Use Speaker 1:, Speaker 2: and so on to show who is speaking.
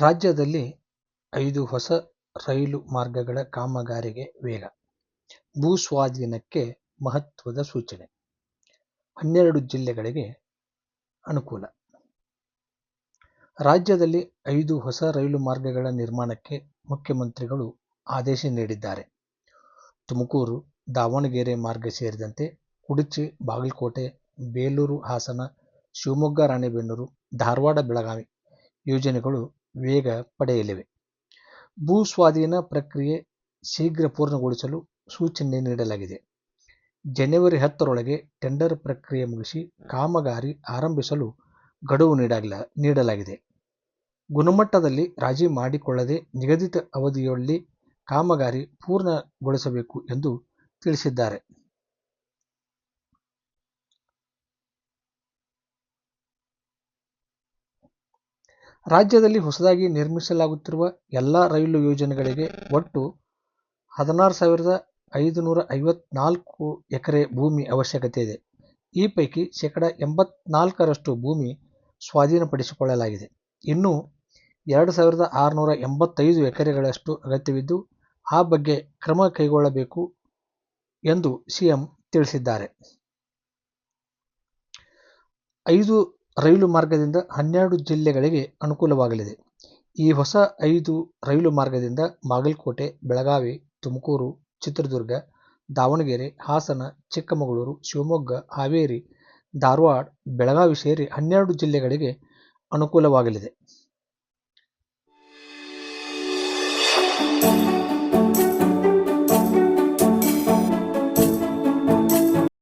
Speaker 1: ರಾಜ್ಯದಲ್ಲಿ ಐದು ಹೊಸ ರೈಲು ಮಾರ್ಗಗಳ ಕಾಮಗಾರಿಗೆ ವೇಗ, ಭೂ ಸ್ವಾಧೀನಕ್ಕೆ ಮಹತ್ವದ ಸೂಚನೆ, ಹನ್ನೆರಡು ಜಿಲ್ಲೆಗಳಿಗೆ ಅನುಕೂಲ. ರಾಜ್ಯದಲ್ಲಿ ಐದು ಹೊಸ ರೈಲು ಮಾರ್ಗಗಳ ನಿರ್ಮಾಣಕ್ಕೆ ಮುಖ್ಯಮಂತ್ರಿಗಳು ಆದೇಶ ನೀಡಿದ್ದಾರೆ. ತುಮಕೂರು, ದಾವಣಗೆರೆ ಮಾರ್ಗ ಸೇರಿದಂತೆ ಕುಡಚಿ, ಬಾಗಲಕೋಟೆ, ಬೇಲೂರು, ಹಾಸನ, ಶಿವಮೊಗ್ಗ, ರಾಣೆಬೆನ್ನೂರು, ಧಾರವಾಡ, ಬೆಳಗಾವಿ ಯೋಜನೆಗಳು ವೇಗ ಪಡೆಯಲಿವೆ. ಭೂ ಸ್ವಾಧೀನ ಪ್ರಕ್ರಿಯೆ ಶೀಘ್ರ ಪೂರ್ಣಗೊಳಿಸಲು ಸೂಚನೆ ನೀಡಲಾಗಿದೆ. ಜನವರಿ ಹತ್ತರೊಳಗೆ ಟೆಂಡರ್ ಪ್ರಕ್ರಿಯೆ ಮುಗಿಸಿ ಕಾಮಗಾರಿ ಆರಂಭಿಸಲು ಗಡುವು ನೀಡಲಾಗಿದೆ. ಗುಣಮಟ್ಟದಲ್ಲಿ ರಾಜಿ ಮಾಡಿಕೊಳ್ಳದೆ ನಿಗದಿತ ಅವಧಿಯಲ್ಲಿ ಕಾಮಗಾರಿ ಪೂರ್ಣಗೊಳಿಸಬೇಕು ಎಂದು ತಿಳಿಸಿದ್ದಾರೆ. ರಾಜ್ಯದಲ್ಲಿ ಹೊಸದಾಗಿ ನಿರ್ಮಿಸಲಾಗುತ್ತಿರುವ ಎಲ್ಲ ರೈಲು ಯೋಜನೆಗಳಿಗೆ ಒಟ್ಟು ಹದಿನಾರು ಸಾವಿರದ ಐದುನೂರ ಐವತ್ನಾಲ್ಕು ಎಕರೆ ಭೂಮಿ ಅವಶ್ಯಕತೆ ಇದೆ. ಈ ಪೈಕಿ ಶೇಕಡ ಎಂಬತ್ನಾಲ್ಕರಷ್ಟು ಭೂಮಿ ಸ್ವಾಧೀನಪಡಿಸಿಕೊಳ್ಳಲಾಗಿದೆ. ಇನ್ನೂ ಎರಡು ಸಾವಿರದ ಆರುನೂರ ಎಂಬತ್ತೈದು ಎಕರೆಗಳಷ್ಟು ಅಗತ್ಯವಿದ್ದು, ಆ ಬಗ್ಗೆ ಕ್ರಮ ಕೈಗೊಳ್ಳಬೇಕು ಎಂದು ಸಿಎಂ ತಿಳಿಸಿದ್ದಾರೆ. ಐದು ರೈಲು ಮಾರ್ಗದಿಂದ ಹನ್ನೆರಡು ಜಿಲ್ಲೆಗಳಿಗೆ ಅನುಕೂಲವಾಗಲಿದೆ. ಈ ಹೊಸ ಐದು ರೈಲು ಮಾರ್ಗದಿಂದ ಬಾಗಲಕೋಟೆ, ಬೆಳಗಾವಿ, ತುಮಕೂರು, ಚಿತ್ರದುರ್ಗ, ದಾವಣಗೆರೆ, ಹಾಸನ, ಚಿಕ್ಕಮಗಳೂರು, ಶಿವಮೊಗ್ಗ, ಹಾವೇರಿ, ಧಾರವಾಡ, ಬೆಳಗಾವಿ ಸೇರಿ ಹನ್ನೆರಡು ಜಿಲ್ಲೆಗಳಿಗೆ ಅನುಕೂಲವಾಗಲಿದೆ.